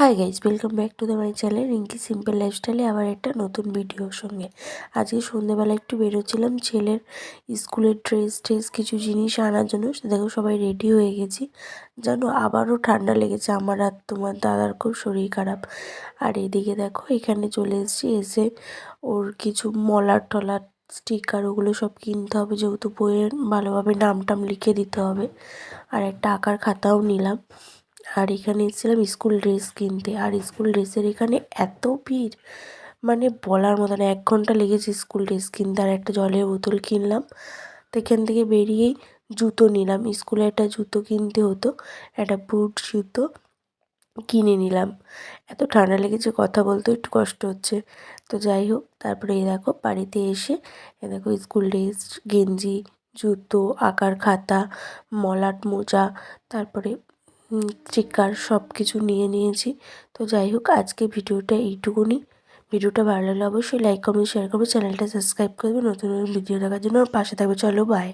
Hi guys welcome back to the my channel Rinki simple লাইফস্টাইলে আবার একটা নতুন ভিডিওর সঙ্গে। আজকে সন্ধ্যেবেলা একটু বেরোচ্ছিলাম, ছেলের স্কুলের ড্রেস ট্রেস কিছু জিনিস আনার জন্য। দেখো সবাই রেডি হয়ে গেছি। জানো, আবারও ঠান্ডা লেগেছে, আমার আর তোমার দাদার খুব শরীর খারাপ। আর এদিকে দেখো, এখানে চলে এসেছি, এসে ওর কিছু মলার টলার স্টিকার ওগুলো সব কিনতে হবে, যেহেতু বইয়ের ভালোভাবে নাম টাম লিখে দিতে হবে। আর একটা আঁকার খাতাও নিলাম। আর এখানে এসেছিলাম স্কুল ড্রেস কিনতে। আর স্কুল ড্রেসের এখানে এত ভিড় মানে বলার মতো না, এক ঘণ্টা লেগেছে স্কুল ড্রেস কিনতে। আর একটা জলের বোতল কিনলাম। তো এখান থেকে বেরিয়েই জুতো নিলাম। স্কুলে একটা জুতো কিনতে হতো, একটা বুট জুতো কিনে নিলাম। এত ঠান্ডা লেগেছে, কথা বলতেও একটু কষ্ট হচ্ছে। তো যাই হোক, তারপরে এ দেখো, বাড়িতে এসে এ দেখো স্কুল ড্রেস, গেঞ্জি, জুতো, আঁকার খাতা, মলাট মোজা, তারপরে স্টিকার সব কিছু নিয়ে নিয়েছি। তো যাই হোক, আজকে ভিডিওটা এইটুকুনি। ভিডিওটা ভালো লাগলে অবশ্যই লাইক কমেন্ট শেয়ার করবে। চ্যানেলটা সাবস্ক্রাইব করবে। নতুন নতুন ভিডিও দেখার জন্য পাশে থাকবে। চলো বাই